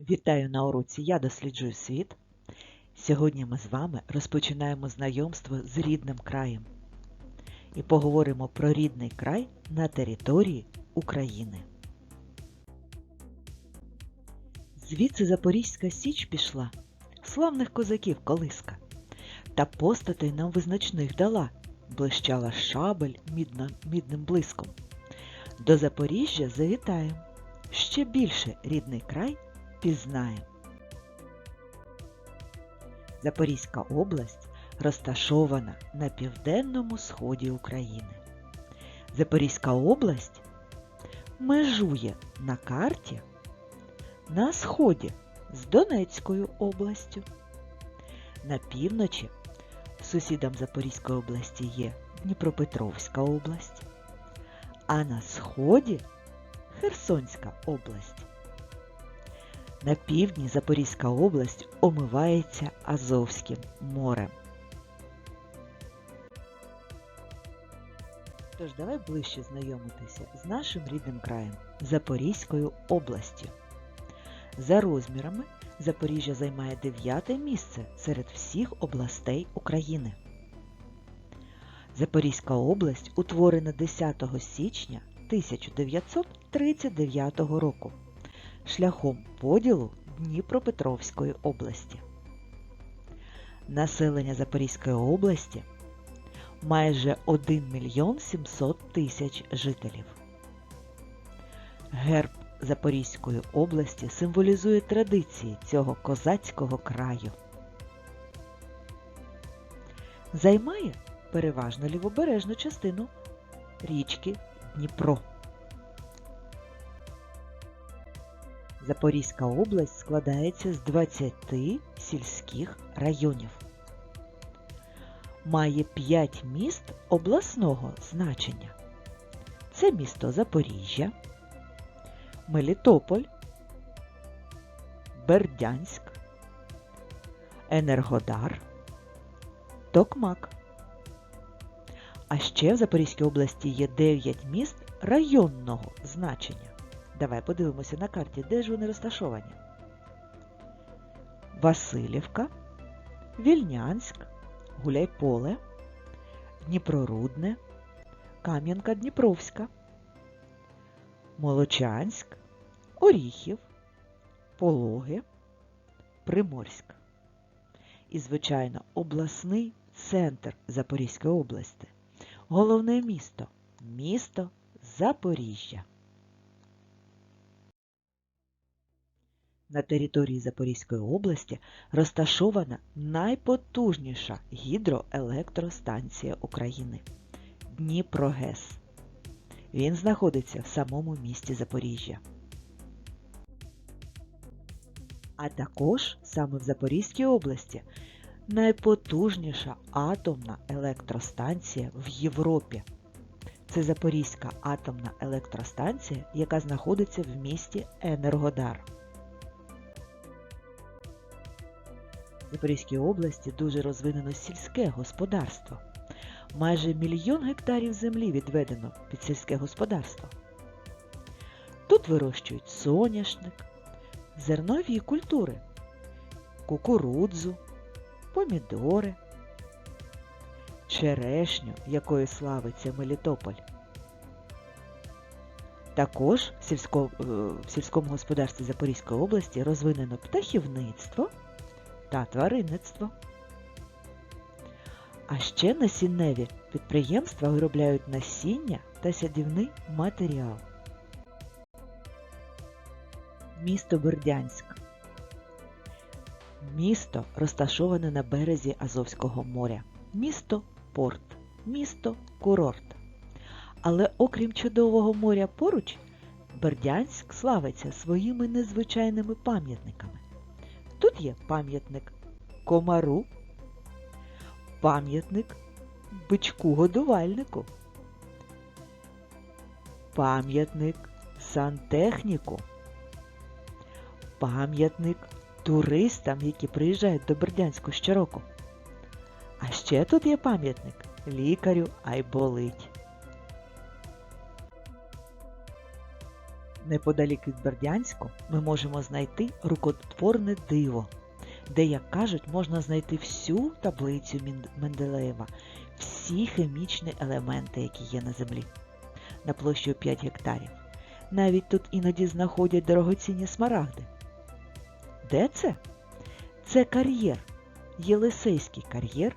Вітаю на уроці Я досліджую світ. Сьогодні ми з вами розпочинаємо знайомство з рідним краєм і поговоримо про рідний край на території України. Звідси Запорізька Січ пішла, славних козаків колиска, та постатей нам визначних дала, блищала шабель мідна, мідним блиском. До Запоріжжя завітаєм, ще більше рідний край пізнаєм. Запорізька область розташована на південному сході України. Запорізька область межує на карті на сході з Донецькою областю. На півночі сусідом Запорізької області є Дніпропетровська область, а на сході Херсонська область. На півдні Запорізька область омивається Азовським морем. Тож давай ближче знайомитися з нашим рідним краєм Запорізькою областю. За розмірами Запоріжжя займає дев'яте місце серед всіх областей України. Запорізька область утворена 10 січня 1939 року шляхом поділу Дніпропетровської області. Населення Запорізької області майже 1 мільйон 700 тисяч жителів. Герб Запорізької області символізує традиції цього козацького краю. Займає переважно лівобережну частину річки Дніпро. Запорізька область складається з 20 сільських районів. Має 5 міст обласного значення. Це місто Запоріжжя, Мелітополь, Бердянськ, Енергодар, Токмак. А ще в Запорізькій області є 9 міст районного значення. Давай подивимося на карті, де ж вони розташовані. Васильівка, Вільнянськ, Гуляйполе, Дніпрорудне, Кам'янка Дніпровська, Молочанськ, Оріхів, Пологи, Приморськ. І, звичайно, обласний центр Запорізької області. Головне місто місто Запоріжжя. На території Запорізької області розташована найпотужніша гідроелектростанція України Дніпрогес. Він знаходиться в самому місті Запоріжжя. А також саме в Запорізькій області найпотужніша атомна електростанція в Європі. Це Запорізька атомна електростанція, яка знаходиться в місті Енергодар. Запорізькій області дуже розвинено сільське господарство. Майже мільйон гектарів землі відведено під сільське господарство. Тут вирощують соняшник, зернові культури, кукурудзу, помідори, черешню, якою славиться Мелітополь. Також в, в сільському господарстві Запорізької області розвинено птахівництво та тваринництво. А ще насінневі підприємства виробляють насіння та садівний матеріал. Місто Бердянськ. Місто розташоване на березі Азовського моря. Місто порт, місто курорт. Але окрім чудового моря поруч, Бердянськ славиться своїми незвичайними пам'ятниками. Тут є пам'ятник комару, пам'ятник бичку-годувальнику, пам'ятник сантехніку, пам'ятник туристам, які приїжджають до Бердянську щороку. А ще тут є пам'ятник лікарю Айболить. Неподалік від Бердянську ми можемо знайти рукотворне диво, де, як кажуть, можна знайти всю таблицю Менделеєва, всі хімічні елементи, які є на землі, на площі 5 гектарів. Навіть тут іноді знаходять дорогоцінні смарагди. Де це? Це кар'єр, Єлисейський кар'єр,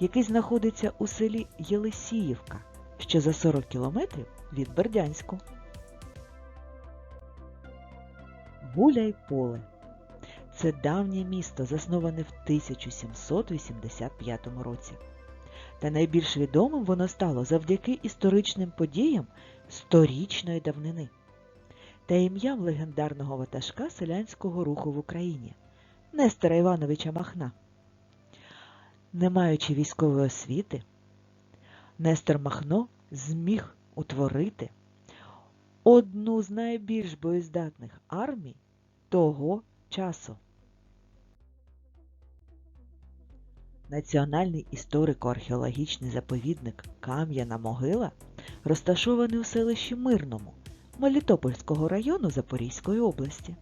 який знаходиться у селі Єлисіївка, що за 40 кілометрів від Бердянську. Гуляй поле. Це давнє місто, засноване в 1785 році. Та найбільш відомим воно стало завдяки історичним подіям сторічної давнини та ім'ям легендарного ватажка селянського руху в Україні Нестора Івановича Махна. Не маючи військової освіти, Нестор Махно зміг утворити одну з найбільш боєздатних армій того часу. Національний історико-археологічний заповідник Кам'яна могила розташований у селищі Мирному Мелітопольського району Запорізької області.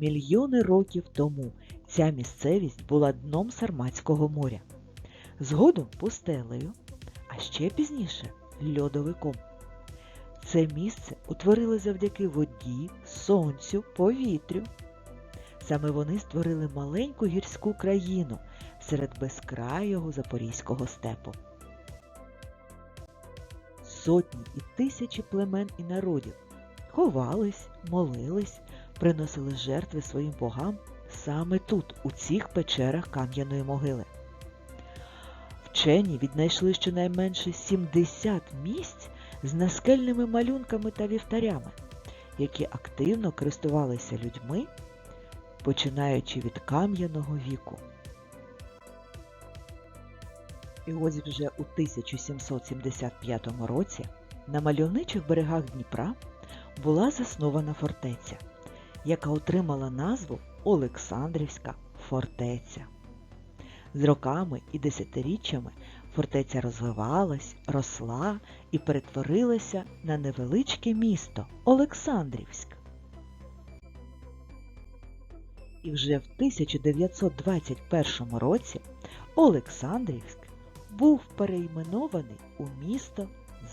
Мільйони років тому ця місцевість була дном Сарматського моря, згодом пустелею, а ще пізніше льодовиком. Це місце утворили завдяки воді, сонцю, повітрю. Саме вони створили маленьку гірську країну серед безкрайого запорізького степу. Сотні і тисячі племен і народів ховались, молились, приносили жертви своїм богам саме тут, у цих печерах кам'яної могили. Вчені віднайшли щонайменше 70 місць з наскельними малюнками та вівтарями, які активно користувалися людьми, починаючи від кам'яного віку. І ось вже у 1775 році на мальовничих берегах Дніпра була заснована фортеця, яка отримала назву Олександрівська фортеця. З роками і десятиріччями фортеця розвивалась, росла і перетворилася на невеличке місто Олександрівськ. І вже в 1921 році Олександрівськ був перейменований у місто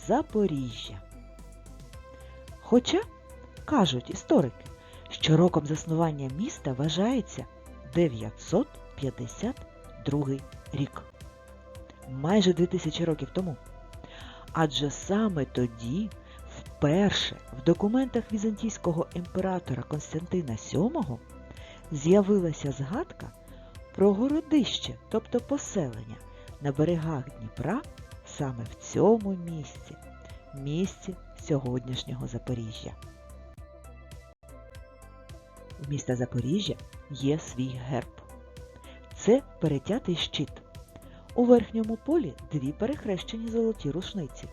Запоріжжя. Хоча, кажуть історики, що роком заснування міста вважається 952 рік. Майже 2000 років тому. Адже саме тоді вперше в документах візантійського імператора Константина VII з'явилася згадка про городище, тобто поселення на берегах Дніпра саме в цьому місці, місці сьогоднішнього Запоріжжя. У міста Запоріжжя є свій герб. Це перетятий щит. У верхньому полі дві перехрещені золоті рушниці.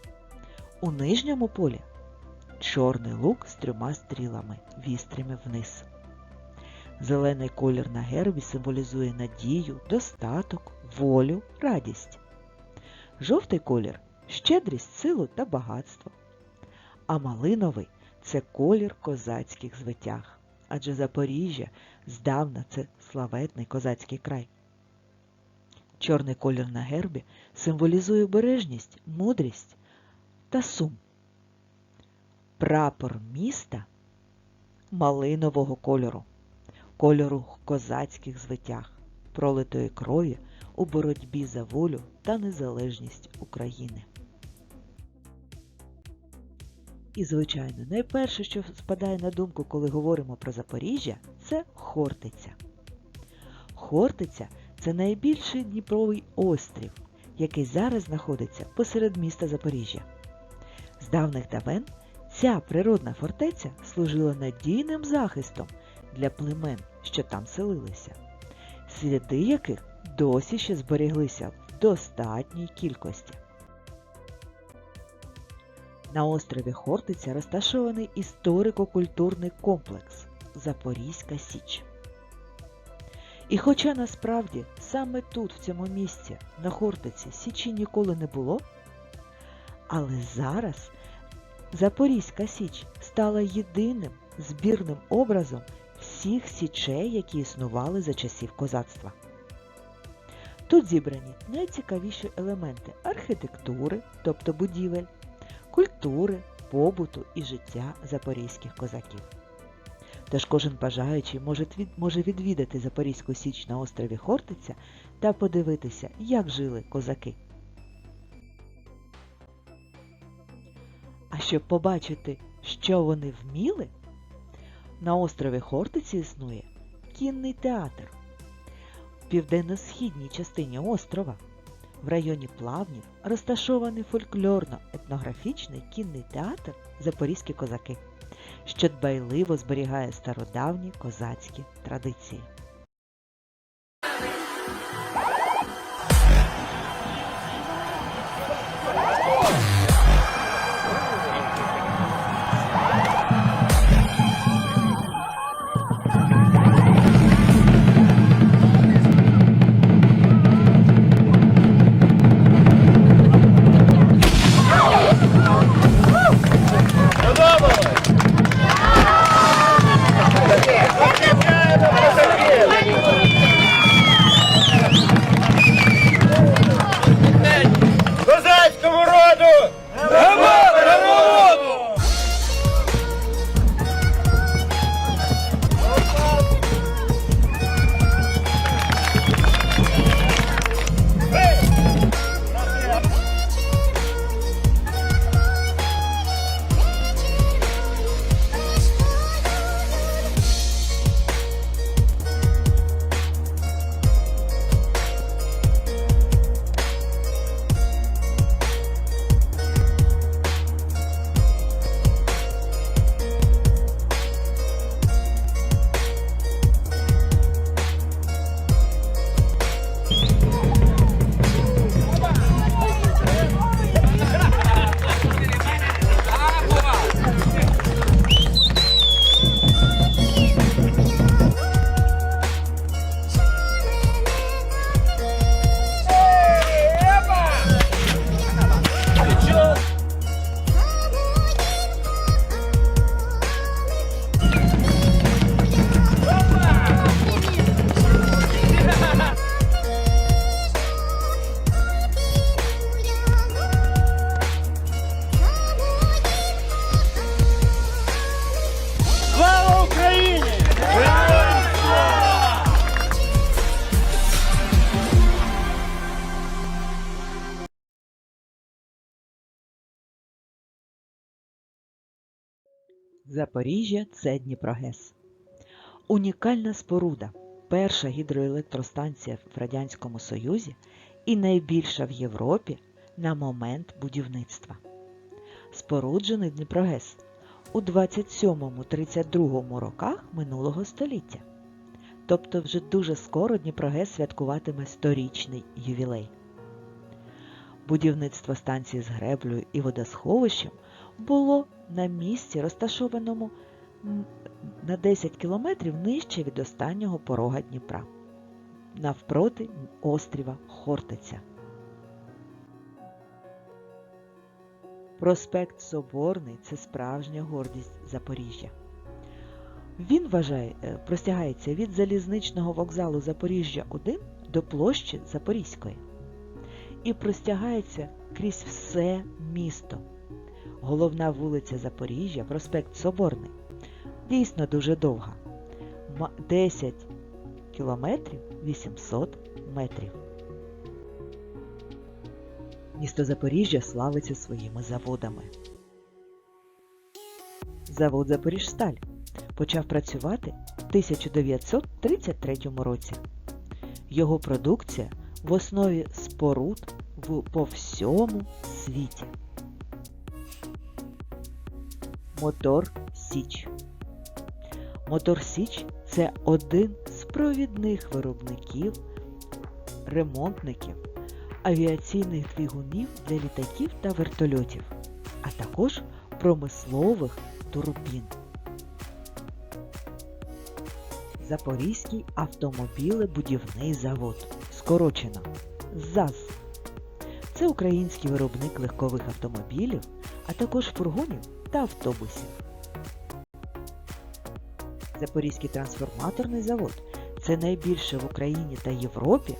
У нижньому полі чорний лук з трьома стрілами, вістрями вниз. Зелений колір на гербі символізує надію, достаток, волю, радість. Жовтий колір щедрість, силу та багатство. А малиновий це колір козацьких звитяг. Адже Запоріжжя здавна це славетний козацький край. Чорний колір на гербі символізує бережність, мудрість та сум. Прапор міста малинового кольору, кольору козацьких звитяг, пролитої крові у боротьбі за волю та незалежність України. І, звичайно, найперше, що спадає на думку, коли говоримо про Запоріжжя, це Хортиця. Хортиця це найбільший Дніпровий острів, який зараз знаходиться посеред міста Запоріжжя. З давних давен ця природна фортеця служила надійним захистом для племен, що там селилися, сліди яких досі ще збереглися в достатній кількості. На острові Хортиця розташований історико-культурний комплекс Запорізька Січ. І хоча насправді саме тут, в цьому місці, на Хортиці, Січі ніколи не було, але зараз Запорізька Січ стала єдиним збірним образом всіх січей, які існували за часів козацтва. Тут зібрані найцікавіші елементи архітектури, тобто будівель, культури, побуту і життя запорізьких козаків. Тож кожен бажаючий може від- може відвідати Запорізьку Січ на острові Хортиця та подивитися, як жили козаки. А щоб побачити, що вони вміли, на острові Хортиці існує кінний театр. В південно-східній частині острова, в районі Плавнів, розташований фольклорно-етнографічний кінний театр Запорізькі козаки, що дбайливо зберігає стародавні козацькі традиції. Запоріжжя це Дніпрогес. Унікальна споруда, перша гідроелектростанція в Радянському Союзі і найбільша в Європі на момент будівництва. Споруджений Дніпрогес у 27-32 роках минулого століття. Тобто вже дуже скоро Дніпрогес святкуватиме сторічний ювілей. Будівництво станції з греблею і водосховищем було на місці, розташованому на 10 кілометрів нижче від останнього порога Дніпра, навпроти остріва Хортиця. Проспект Соборний це справжня гордість Запоріжжя. Він вважає, е, простягається від залізничного вокзалу Запоріжжя 1 до площі Запорізької і простягається крізь все місто. Головна вулиця Запоріжжя, проспект Соборний, дійсно дуже довга. 10 кілометрів 800 метрів. Місто Запоріжжя славиться своїми заводами. Завод Запоріжсталь почав працювати в 1933 році. Його продукція в основі споруд в, по всьому світі. Мотор Січ. Мотор Січ це один з провідних виробників, ремонтників, авіаційних двигунів для літаків та вертольотів, а також промислових турбін. Запорізький автомобілебудівний завод. Скорочено ЗАЗ. Це український виробник легкових автомобілів, а також фургонів та автобусів. Запорізький трансформаторний завод це найбільше в Україні та Європі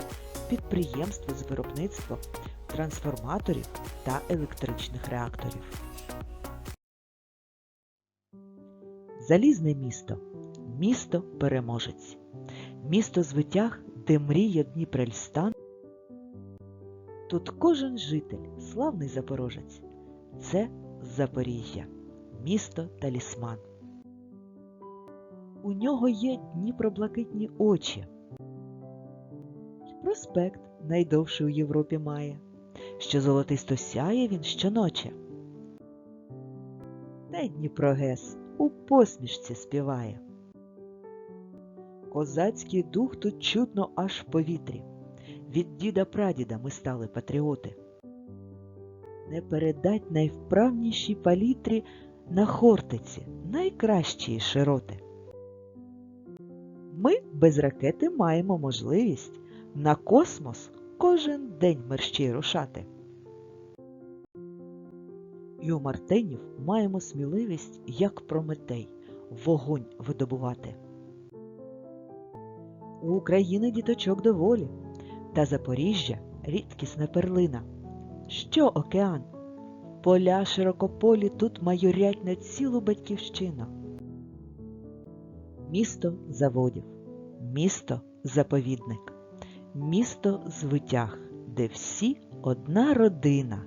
підприємство з виробництва трансформаторів та електричних реакторів. Залізне місто місто переможець, місто звитяг, де мріє Дніпрельстан. Тут кожен житель славний запорожець. Це Запоріжжя, місто талісман. У нього є Дніпроблакитні очі. Проспект найдовший у Європі має, що золотисто сяє він щоночі. Та й Дніпрогес у посмішці співає. Козацький дух тут чутно аж в повітрі. Від діда прадіда ми стали патріоти. Не передать найвправнішій палітрі на Хортиці найкращої широти. Ми без ракети маємо можливість на космос кожен день мерщій рушати. І у Мартинів маємо сміливість, як Прометей, вогонь видобувати. У України діточок доволі, та Запоріжжя рідкісна перлина. Що океан? Поля широкополі тут майорять на цілу батьківщину. Місто заводів, місто заповідник, місто звитяг, де всі одна родина.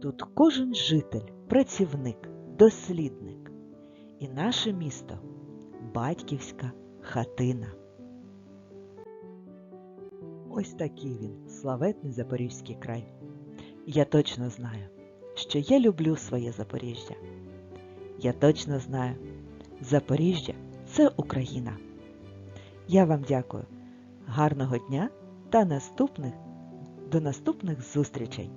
Тут кожен житель, працівник, дослідник. І наше місто батьківська хатина. Ось такий він, славетний Запорізький край. Я точно знаю, що я люблю своє Запоріжжя. Я точно знаю, Запоріжжя це Україна. Я вам дякую. Гарного дня та наступних до наступних зустрічей!